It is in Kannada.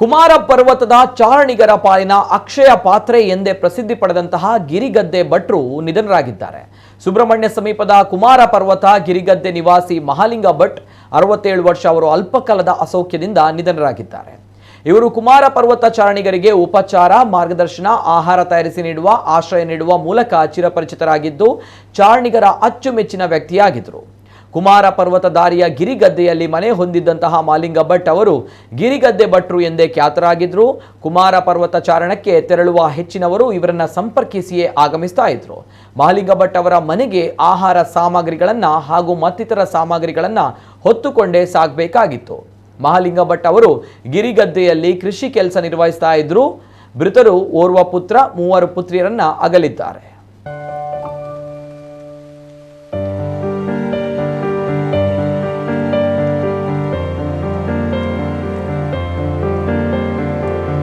ಕುಮಾರ ಪರ್ವತದ ಚಾರಣಿಗರ ಪಾಲಿನ ಅಕ್ಷಯ ಪಾತ್ರೆ ಎಂದೇ ಪ್ರಸಿದ್ಧಿ ಪಡೆದಂತಹ ಗಿರಿಗದ್ದೆ ಭಟ್ರು ನಿಧನರಾಗಿದ್ದಾರೆ. ಸುಬ್ರಹ್ಮಣ್ಯ ಸಮೀಪದ ಕುಮಾರ ಪರ್ವತ ಗಿರಿಗದ್ದೆ ನಿವಾಸಿ ಮಹಾಲಿಂಗ ಭಟ್ ಅರವತ್ತೇಳು ವರ್ಷ ಅವರು ಅಲ್ಪಕಾಲದ ಅಸೌಖ್ಯದಿಂದ ನಿಧನರಾಗಿದ್ದಾರೆ. ಇವರು ಕುಮಾರ ಪರ್ವತ ಚಾರಣಿಗರಿಗೆ ಉಪಚಾರ, ಮಾರ್ಗದರ್ಶನ, ಆಹಾರ ತಯಾರಿಸಿ ನೀಡುವ, ಆಶ್ರಯ ನೀಡುವ ಮೂಲಕ ಚಿರಪರಿಚಿತರಾಗಿದ್ದು, ಚಾರಣಿಗರ ಅಚ್ಚುಮೆಚ್ಚಿನ ವ್ಯಕ್ತಿಯಾಗಿದ್ದರು. ಕುಮಾರ ಪರ್ವತ ದಾರಿಯ ಗಿರಿಗದ್ದೆಯಲ್ಲಿ ಮನೆ ಹೊಂದಿದ್ದಂತಹ ಮಾಲಿಂಗ ಭಟ್ ಅವರು ಗಿರಿಗದ್ದೆ ಭಟ್ರು ಎಂದೇ ಖ್ಯಾತರಾಗಿದ್ದರು ಕುಮಾರ ಪರ್ವತ ಚಾರಣಕ್ಕೆ ತೆರಳುವ ಹೆಚ್ಚಿನವರು ಇವರನ್ನು ಸಂಪರ್ಕಿಸಿಯೇ ಆಗಮಿಸ್ತಾ ಇದ್ರು. ಮಾಲಿಂಗ ಭಟ್ ಅವರ ಮನೆಗೆ ಆಹಾರ ಸಾಮಗ್ರಿಗಳನ್ನು ಹಾಗೂ ಮತ್ತಿತರ ಸಾಮಗ್ರಿಗಳನ್ನು ಹೊತ್ತುಕೊಂಡೇ ಸಾಗಬೇಕಾಗಿತ್ತು. ಮಹಾಲಿಂಗ ಭಟ್ ಅವರು ಗಿರಿಗದ್ದೆಯಲ್ಲಿ ಕೃಷಿ ಕೆಲಸ ನಿರ್ವಹಿಸ್ತಾ ಇದ್ರು. ಮೃತರು ಓರ್ವ ಪುತ್ರ, ಮೂವರು ಪುತ್ರಿಯರನ್ನ ಅಗಲಿದ್ದಾರೆ.